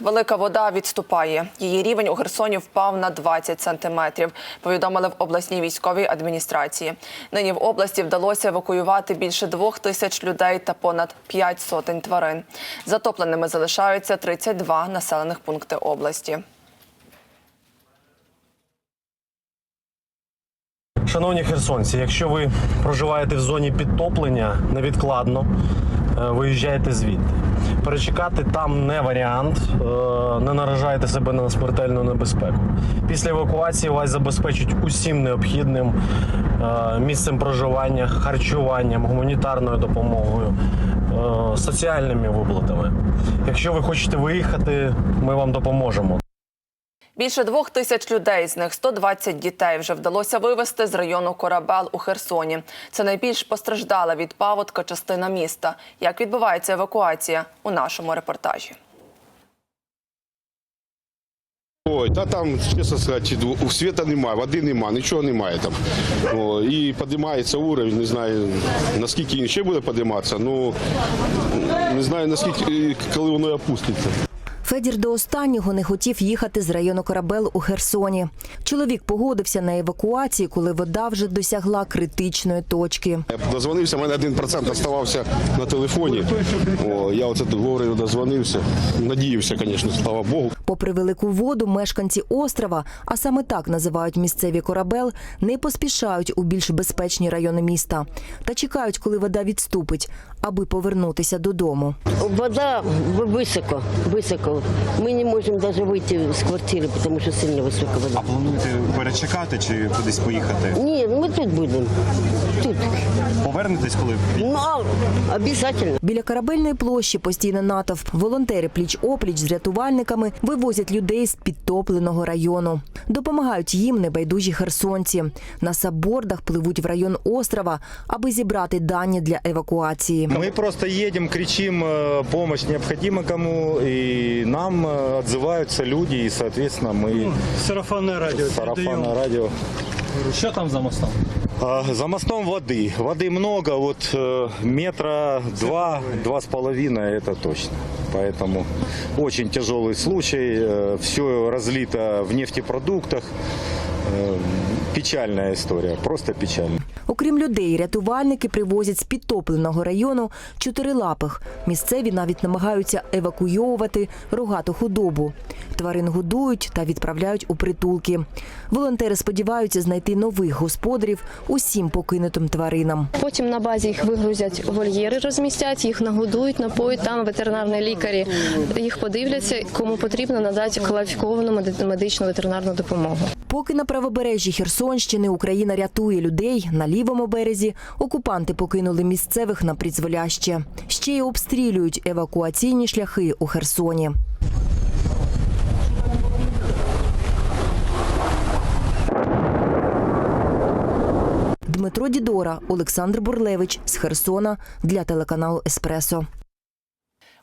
Велика вода відступає. Її рівень у Херсоні впав на 20 сантиметрів. Повідомили в обласній військовій адміністрації. Нині в області вдалося евакуювати більше двох тисяч людей та понад п'ять сотень тварин. Затопленими залишаються 32 населених пункти області. Шановні херсонці, якщо ви проживаєте в зоні підтоплення, невідкладно е, виїжджайте звідти. Перечекати там не варіант, е, не наражайте себе на смертельну небезпеку. Після евакуації вас забезпечать усім необхідним е, місцем проживання, харчуванням, гуманітарною допомогою, соціальними виплатами. Якщо ви хочете виїхати, ми вам допоможемо. Більше двох тисяч людей, з них 120 дітей, вже вдалося вивезти з району Корабел у Херсоні. Це найбільш постраждала від паводка частина міста. Як відбувається евакуація у нашому репортажі? Ой, та там, чесно сказати, світа немає, води немає, нічого немає там. О, і піднімається уровень, не знаю, наскільки він ще буде підніматися, ну не знаю, наскільки, коли воно опуститься. Федір до останнього не хотів їхати з району Корабел у Херсоні. Чоловік погодився на евакуацію, коли вода вже досягла критичної точки. Я дозвонився, в мене 1% оставався на телефоні. О, я оце говорив, дозвонився. Надіявся, звісно, слава Богу. Попри велику воду, мешканці острова, а саме так називають місцеві корабел, не поспішають у більш безпечні райони міста та чекають, коли вода відступить, аби повернутися додому. Вода высоко, высоко. Мы не можем даже выйти с квартиры, потому что сильно высокая А вода. плануєте перечекати чи кудись поїхати? Ні, ми тут будемо. Тут. Повернетесь, коли Ну, а, обязательно. Біля корабельної площі постійно натовп. Волонтери пліч-опліч з рятувальниками вивозять людей з підтопленого району. Допомагають їм небайдужі херсонці. На саббордах пливуть в район острова, аби зібрати дані для евакуації. Мы просто едем, кричим, э, помощь необходима кому, и нам э, отзываются люди, и, соответственно, мы Сарафанне радіо. сарафанное передаємо. радио. Що там за мостом? А, За мостом воды. Воды много, вот э, метра два, два с половиной, это точно. Поэтому очень тяжелый случай, все разлито в нефтепродуктах. Э, Печальная история, просто печальная. Окрім людей, рятувальники привозять з підтопленого району чотирилапих. Місцеві навіть намагаються евакуйовувати рогату худобу. Тварин годують та відправляють у притулки. Волонтери сподіваються знайти нових господарів усім покинутим тваринам. Потім на базі їх вигрузять вольєри, розмістять, їх нагодують, напоють. Там ветеринарні лікарі їх подивляться, кому потрібно надати кваліфіковану медичну ветеринарну допомогу. Поки на правобережжі Херсонщини Україна рятує людей на лівому березі, окупанти покинули місцевих на призволяще. Ще й обстрілюють евакуаційні шляхи у Херсоні. Дмитро Дідора, Олександр Бурлевич з Херсона для телеканалу Еспресо.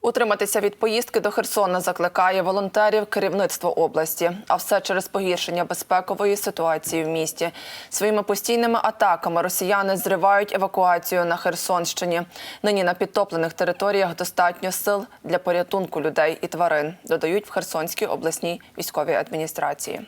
Утриматися від поїздки до Херсона закликає волонтерів керівництво області. А все через погіршення безпекової ситуації в місті. Своїми постійними атаками росіяни зривають евакуацію на Херсонщині. Нині на підтоплених територіях достатньо сил для порятунку людей і тварин, додають в Херсонській обласній військовій адміністрації.